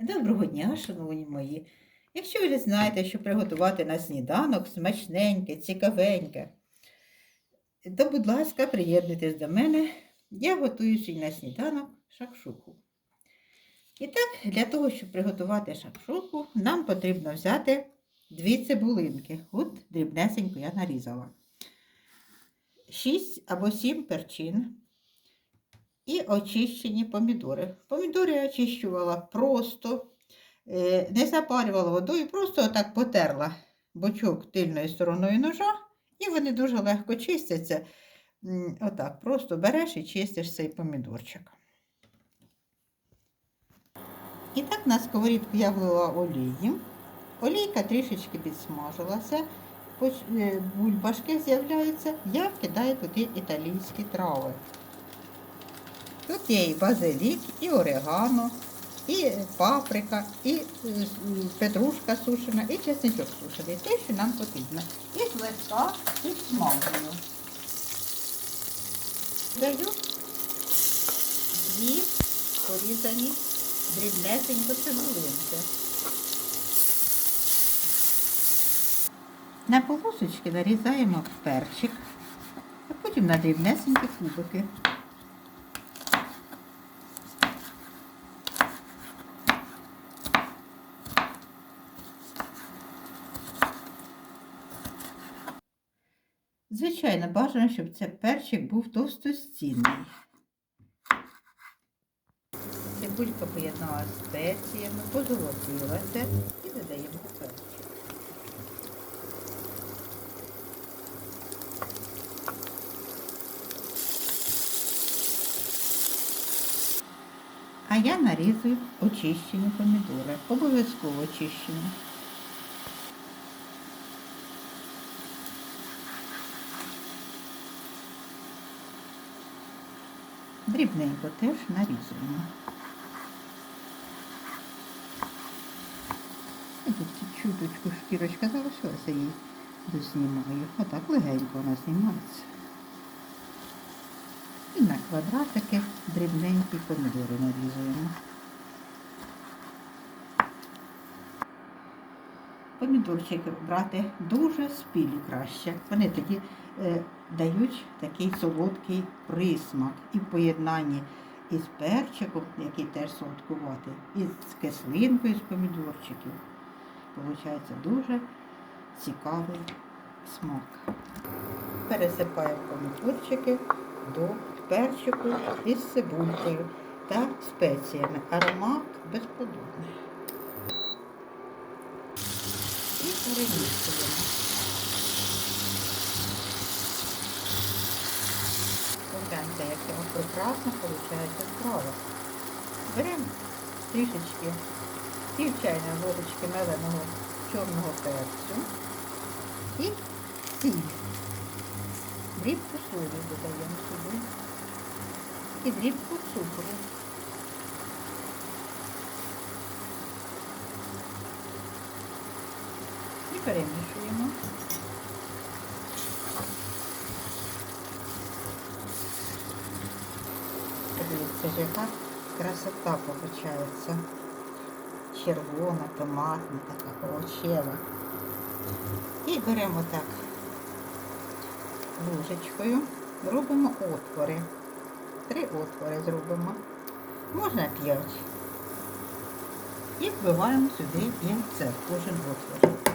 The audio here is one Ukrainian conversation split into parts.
Доброго дня, шановні мої. Якщо ви знаєте, що приготувати на сніданок смачненьке, цікавеньке, то, будь ласка, приєднуйтесь до мене. Я готую сьогодні на сніданок шакшуку. І так, для того, щоб приготувати шакшуку, нам потрібно взяти дві цибулинки. От дрібнесенько я нарізала. 6 або 7 перчин і очищені помідори. Помідори я очищувала просто, е, не запарювала водою, просто отак потерла бочок тильною стороною ножа, і вони дуже легко чистяться. Отак, просто береш і чистиш цей помідорчик. І так на сковорідку я влила олії. Олійка трішечки підсмажилася, е, бульбашки з'являються, я кидаю туди італійські трави. Тут є і базилік, і орегано, і паприка, і е, петрушка сушена, і чесничок сушений. Те, що нам потрібно. І злегка підсмажую. Даю дві порізані дрібнесенько цибулинки. На полосочки нарізаємо перчик, а потім на дрібнесенькі кубики. Звичайно, бажано, щоб цей перчик був товстостінний. Цибулька поєдналася з спеціями, позолотилася і додаємо перчик. А я нарізую очищені помідори, обов'язково очищені. Дрібненько теж нарізуємо. І чуточку шкірочка залишилася її дознімаю. Отак легенько вона знімається. І на квадратики дрібненькі помідори нарізуємо. Помідорчики брати дуже спілі краще. Вони тоді е, дають такий солодкий присмак і в поєднанні із перчиком, який теж солодкуватий, і з кислинкою з помідорчиків. Получається дуже цікавий смак. Пересипаємо помідорчики до перчику із цибулькою та спеціями. Аромат безподобний. І перемішуємо. Погляньте, як воно прекрасно виходить страва. Беремо трішечки пів чайної ложечки меленого чорного перцю і сіль. Дрібку солі додаємо сюди і дрібку цукру. І перемішуємо. Подивіться, яка красота виходить. Червона, томатна, така овочева. І беремо так ложечкою, робимо отвори. Три отвори зробимо. Можна п'ять. І вбиваємо сюди яйце кожен отвор.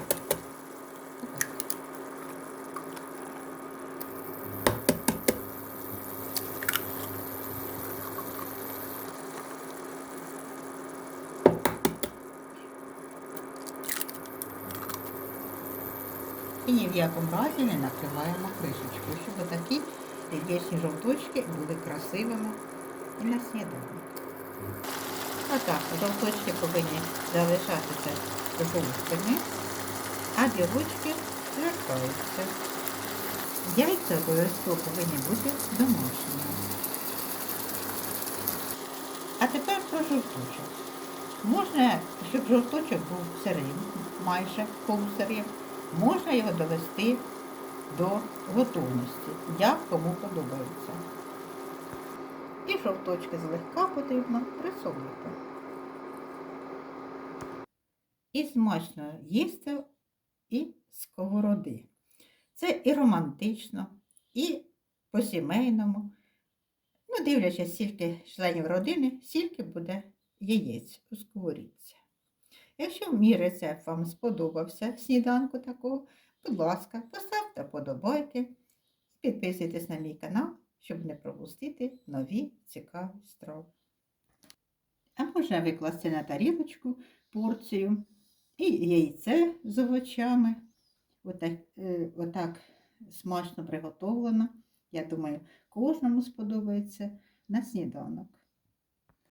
І ні в якому разі не накриваємо кришечкою, щоб такі яєчні жовточки були красивими і на сніданок. Отак, жовточки повинні залишатися жовтими, а білочки звертаються. Яйця обов'язково повинні бути домашніми. А тепер про жовточок. Можна, щоб жовточок був сирим, майже полусирим, можна його довести до готовності, як кому подобається. І жовточки злегка потрібно присолити. і смачно їсти і сковороди. Це і романтично, і по-сімейному. Ну, дивлячись, скільки членів родини, стільки буде яєць у сковорідці. Якщо мій рецепт вам сподобався сніданку такого, будь ласка, поставте подобайки, підписуйтесь на мій канал, щоб не пропустити нові цікаві страви. А можна викласти на тарілочку порцію і яйце з овочами. Отак, е, отак смачно приготовлено. Я думаю, кожному сподобається на сніданок.